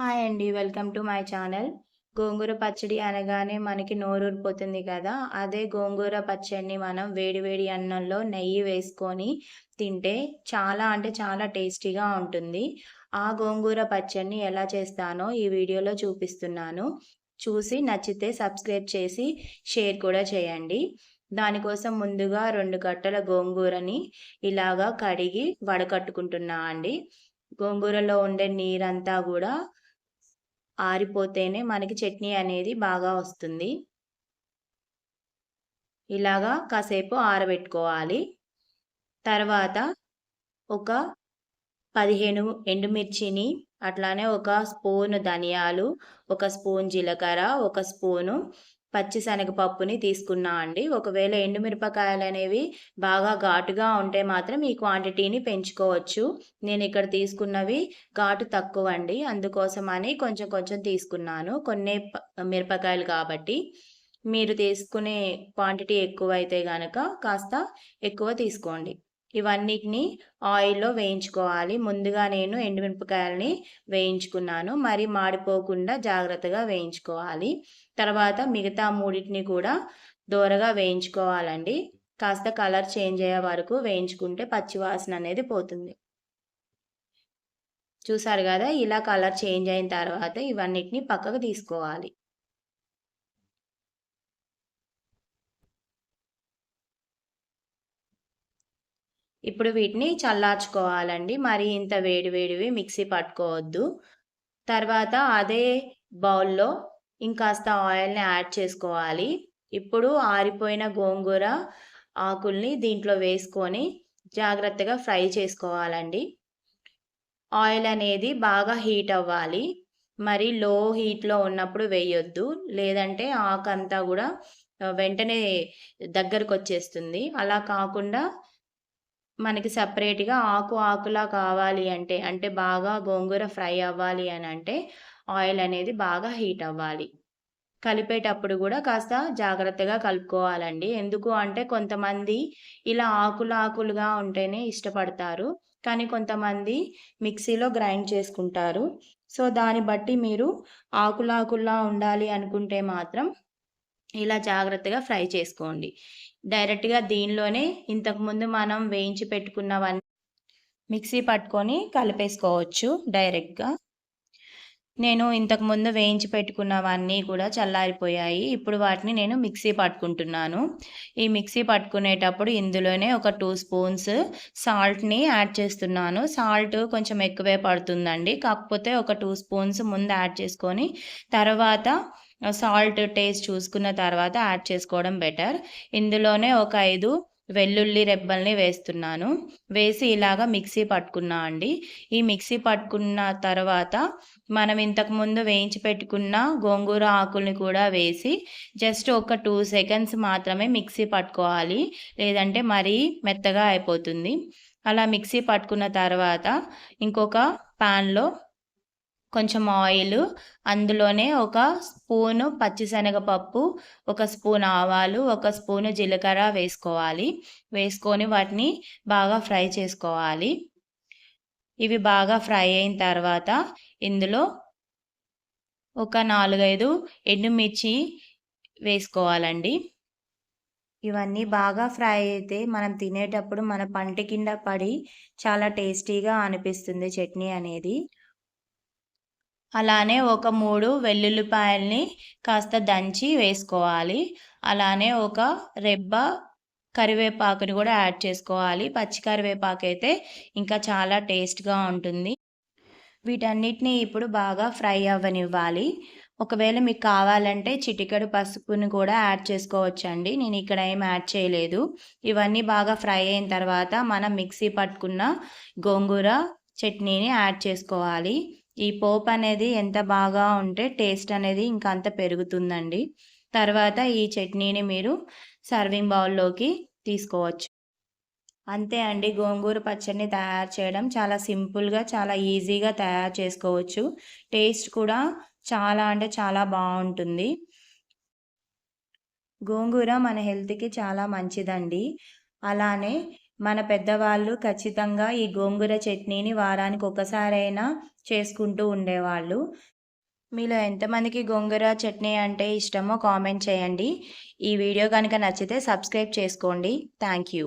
Hi అండి welcome to my channel. గోంగూర పచ్చడి అనగానే మనకి నోరూరిపోతుంది కదా. అదే గోంగూర పచ్చడిని మనం వేడివేడి అన్నంలో నెయ్యి వేసుకొని తింటే చాలా అంటే చాలా టేస్టీగా ఉంటుంది. ఆ గోంగూర పచ్చడిని ఎలా చేస్తానో ఈ వీడియోలో చూపిస్తున్నాను. చూసి నచ్చితే సబ్స్క్రైబ్ చేసి షేర్ కూడా చేయండి. దానికోసం ముందుగా రెండు కట్టల గోంగూరని ఇలాగా కడిగి వడకట్టుకుంటున్నా అండి. గోంగూరలో ఉండే నీరంతా కూడా ఆరిపోతేనే మనకి చట్నీ అనేది బాగా వస్తుంది. ఇలాగా కాసేపు ఆరబెట్టుకోవాలి. తర్వాత ఒక పదిహేను ఎండుమిర్చిని అట్లానే ఒక స్పూన్ ధనియాలు ఒక స్పూన్ జీలకర్ర ఒక స్పూను పచ్చిశనగపప్పుని తీసుకున్నా అండి. ఒకవేళ ఎండుమిరపకాయలు అనేవి బాగా ఘాటుగా ఉంటే మాత్రం ఈ క్వాంటిటీని పెంచుకోవచ్చు. నేను ఇక్కడ తీసుకున్నవి ఘాటు తక్కువ అండి అందుకోసమని కొంచెం కొంచెం తీసుకున్నాను. కొన్ని మిరపకాయలు కాబట్టి. మీరు తీసుకునే క్వాంటిటీ ఎక్కువ అయితే కనుక కాస్త ఎక్కువ తీసుకోండి. ఇవన్నిటిని ఆయిల్లో వేయించుకోవాలి. ముందుగా నేను ఎండుమిరపకాయలని వేయించుకున్నాను. మరి మాడిపోకుండా జాగ్రత్తగా వేయించుకోవాలి. తర్వాత మిగతా మూడింటిని కూడా దోరగా వేయించుకోవాలండి. కాస్త కలర్ చేంజ్ అయ్యే వరకు వేయించుకుంటే పచ్చివాసన అనేది పోతుంది. చూసారు కదా ఇలా కలర్ చేంజ్ అయిన తర్వాత ఇవన్నిటిని పక్కకు తీసుకోవాలి. ఇప్పుడు వీటిని చల్లార్చుకోవాలండి. మరి ఇంత వేడి వేడివి మిక్సీ పట్టుకోవద్దు. తర్వాత అదే బౌల్లో ఇంకాస్త ఆయిల్ని యాడ్ చేసుకోవాలి. ఇప్పుడు ఆరిపోయిన గోంగూర ఆకుల్ని దీంట్లో వేసుకొని జాగ్రత్తగా ఫ్రై చేసుకోవాలండి. ఆయిల్ అనేది బాగా హీట్ అవ్వాలి. మరి లో హీట్లో ఉన్నప్పుడు వేయొద్దు. లేదంటే ఆకంతా కూడా వెంటనే దగ్గరకు వచ్చేస్తుంది అలా కాకుండా మనకి సపరేట్‌గా ఆకు ఆకులా కావాలి అంటే, అంటే బాగా గోంగూర ఫ్రై అవ్వాలి అని అంటే ఆయిల్ అనేది బాగా హీట్ అవ్వాలి. కలిపేటప్పుడు కూడా కాస్త జాగ్రత్తగా కలుపుకోవాలండి. ఎందుకు అంటే కొంతమంది ఇలా ఆకులు ఆకులుగా ఉంటేనే ఇష్టపడతారు. కానీ కొంతమంది మిక్సీలో గ్రైండ్ చేసుకుంటారు. సో, దాన్ని బట్టి మీరు ఆకులాకుల్లా ఉండాలి అనుకుంటే మాత్రం ఇలా జాగ్రత్తగా ఫ్రై చేసుకోండి. డైరెక్ట్‌గా దీనిలోనే ఇంతకుముందు మనం వేయించి పెట్టుకున్నవన్నీ మిక్సీ పట్టుకొని కలిపేసుకోవచ్చు డైరెక్ట్‌గా. నేను ఇంతకుముందు వేయించి పెట్టుకున్నవన్నీ కూడా చల్లారిపోయాయి. ఇప్పుడు వాటిని నేను మిక్సీ పట్టుకుంటున్నాను. ఈ మిక్సీ పట్టుకునేటప్పుడు ఇందులోనే ఒక టూ స్పూన్స్ సాల్ట్‌ని యాడ్ చేస్తున్నాను. సాల్ట్ కొంచెం ఎక్కువే పడుతుందండి. కాకపోతే ఒక టూ స్పూన్స్ ముందు యాడ్ చేసుకొని తర్వాత సాల్ట్ టేస్ట్ చూసుకున్న తర్వాత యాడ్ చేసుకోవడం బెటర్ ఇందులోనే ఒక ఐదు వెల్లుల్లి రెబ్బల్ని వేస్తున్నాను. వేసి ఇలాగ మిక్సీ పట్టుకున్నా అండి. ఈ మిక్సీ పట్టుకున్న తర్వాత మనం ఇంతకుముందు వేయించి పెట్టుకున్న గోంగూర ఆకుల్ని కూడా వేసి జస్ట్ ఒక టూ సెకండ్స్ మాత్రమే మిక్సీ పట్టుకోవాలి. లేదంటే మరీ మెత్తగా అయిపోతుంది. అలా మిక్సీ పట్టుకున్న తర్వాత ఇంకొక ప్యాన్లో కొంచెం ఆయిల్ అందులోనే ఒక స్పూను పచ్చిశనగపప్పు ఒక స్పూన్ ఆవాలు ఒక స్పూను జీలకర్ర వేసుకోవాలి. వేసుకొని వాటిని బాగా ఫ్రై చేసుకోవాలి. ఇవి బాగా ఫ్రై అయిన తర్వాత ఇందులో ఒక నాలుగైదు ఎండుమిర్చి వేసుకోవాలండి. ఇవన్నీ బాగా ఫ్రై అయితే మనం తినేటప్పుడు మన పంట కింద పడి చాలా టేస్టీగా అనిపిస్తుంది చట్నీ అనేది. అలానే ఒక మూడు వెల్లుల్లిపాయల్ని కాస్త దంచి వేసుకోవాలి. అలానే ఒక రెబ్బ కరివేపాకుని కూడా యాడ్ చేసుకోవాలి. పచ్చి కరివేపాకు అయితే ఇంకా చాలా టేస్ట్గా ఉంటుంది. వీటన్నిటిని ఇప్పుడు బాగా ఫ్రై అవ్వనివ్వాలి. ఒకవేళ మీకు కావాలంటే చిటికెడు పసుపుని కూడా యాడ్ చేసుకోవచ్చండి. నేను ఇక్కడ ఏం యాడ్ చేయలేదు. ఇవన్నీ బాగా ఫ్రై అయిన తర్వాత మనం మిక్సీ పట్టుకున్న గోంగూర చట్నీని యాడ్ చేసుకోవాలి. ఈ పోపు అనేది ఎంత బాగా ఉంటే టేస్ట్ అనేది ఇంకా అంత పెరుగుతుందండి. తర్వాత ఈ చట్నీని మీరు సర్వింగ్ బౌల్లోకి తీసుకోవచ్చు. అంతే అండి. గోంగూర పచ్చడిని తయారు చేయడం చాలా సింపుల్గా చాలా ఈజీగా తయారు చేసుకోవచ్చు. టేస్ట్ కూడా చాలా అంటే చాలా బాగుంటుంది. గోంగూర మన హెల్త్కి చాలా మంచిదండి. అలానే మన పెద్దవాళ్ళు ఖచ్చితంగా ఈ గోంగూర చట్నీని వారానికి ఒకసారైనా చేసుకుంటూ ఉండేవాళ్ళు. మీలో ఎంతమందికి గోంగూర చట్నీ అంటే ఇష్టమో కామెంట్ చేయండి. ఈ వీడియో కనుక నచ్చితే సబ్స్క్రైబ్ చేసుకోండి. Thank you.